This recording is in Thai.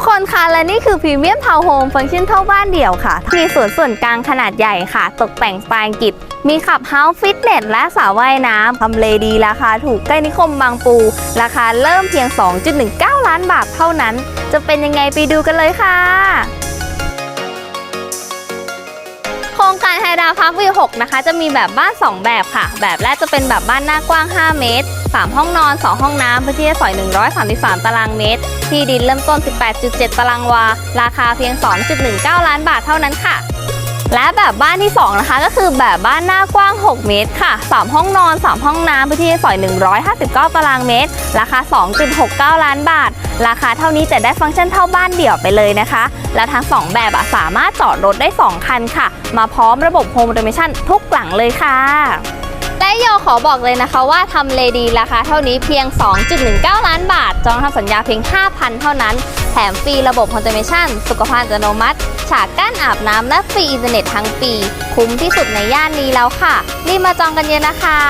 ทุกคนคะและนี่คือพรีเมียมทาวน์โฮมฟังก์ชันเท่าบ้านเดี่ยวค่ะ มีสวนส่วนกลางขนาดใหญ่ค่ะ ตกแต่งสไตล์อังกฤษ มีขับเฮาส์ฟิตเนสและสระว่ายน้ำทำเลดีราคาถูกใกล้นิคมบางปู ราคาเริ่มเพียง 2.19 ล้านบาทเท่านั้น จะเป็นยังไงไปดูกันเลยค่ะารไฮดาวพาร์ควิว6นะคะ จะมีแบบบ้าน 2 แบบค่ะ แบบแรกจะเป็นแบบบ้านหน้ากว้าง 5 เมตร 3 ห้องนอน 2 ห้องน้ำพื้นที่ให้สอย133 ตารางเมตร ที่ดินเริ่มต้น 18.7 ตารางวา ราคาเพียง 2.19 ล้านบาทเท่านั้นค่ะ และแบบบ้านที่ 2 นะคะ ก็คือแบบบ้านหน้ากว้าง 6 เมตรค่ะ 3 ห้องนอน 3 ห้องน้ำพื้นที่สอย 159 ตารางเมตร ราคา 2.69 ล้านบาท ราคาเท่านี้แต่ได้ฟังก์ชันเท่าบ้านเดี่ยวไปเลยนะคะ และทั้ง 2 แบบสามารถจอดรถได้ 2 คันค่ะ มาพร้อมระบบโฮมโอ o เมชันทุกหลังเลยค่ะ และโยขอบอกเลยนะคะว่าทำเลดีราคาเท่านี้เพียง 2.19 ล้านบาท จองทำสัญญาเพียง 5,000 เท่านั้น แถมฟรีระบบคอ t o เมชันสุขภัณฑ์อัตโนมัติ ฉากกั้นอาบน้ำและฟรีอินเทอร์เน็ตทั้งปี คุ้มที่สุดในย่านนี้แล้วค่ะ รีบมาจองกันเยอะนะคะ